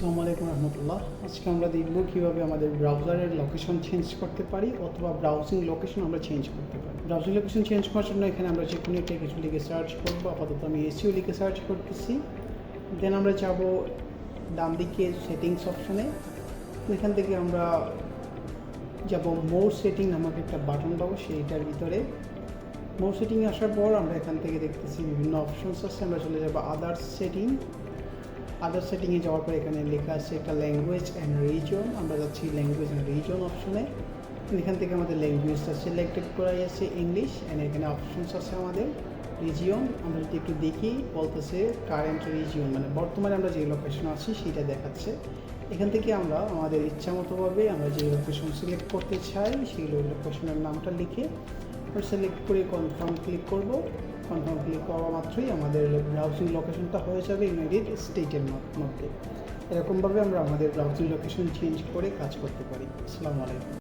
আসসালামু আলাইকুম রহমতুল্লাহ। আজকে আমরা দেখব কীভাবে আমাদের ব্রাউজারের লোকেশন চেঞ্জ করতে পারি অথবা ব্রাউজিং লোকেশন আমরা চেঞ্জ করতে পারি। ব্রাউজিং লোকেশন চেঞ্জ করার জন্য এখানে আমরা যে কোনো একটা কিছু লিখে সার্চ করব। আপাতত আমি এসিও লিখে সার্চ করতেছি। দেন আমরা যাব ডান দিকে সেটিংস অপশনে এখান থেকে আমরা যাব মোর সেটিং নামক একটা বাটন পাবো সেইটার ভিতরে। মোর সেটিংয়ে আসার পর আমরা এখান থেকে দেখতেছি বিভিন্ন অপশনস আছে। আমরা চলে যাব আদার্স সেটিং আদার সেটিংয়ে যাওয়ার পর এখানে লেখা আছে একটা ল্যাঙ্গুয়েজ অ্যান্ড রিজন আমরা যাচ্ছি ল্যাঙ্গুয়েজ অ্যান্ড রিজন অপশনে এখান থেকে আমাদের ল্যাঙ্গুয়েজটা সিলেক্টেড করাই আছে ইংলিশ অ্যান্ড এখানে অপশনস আছে আমাদের রিজিয়ন আমরা যদি একটু দেখি, বলতেছে কারেন্ট রিজিয়ন মানে বর্তমানে আমরা যে লোকেশন আছি সেটা দেখাচ্ছে। এখান থেকে আমরা আমাদের ইচ্ছা মতোভাবে আমরা যে লোকেশন সিলেক্ট করতে চাই, সেই লোকেশনের নামটা লিখে সিলেক্ট করে কনফার্ম ক্লিক করব। কনফার্ম ক্লিক করা মাত্রই আমাদের ব্রাউজিং লোকেশনটা হয়ে যাবে ইউনাইটেড স্টেটের মধ্যে। এরকমভাবে আমরা আমাদের ব্রাউজিং লোকেশন চেঞ্জ করে কাজ করতে পারি। আসসালামু আলাইকুম।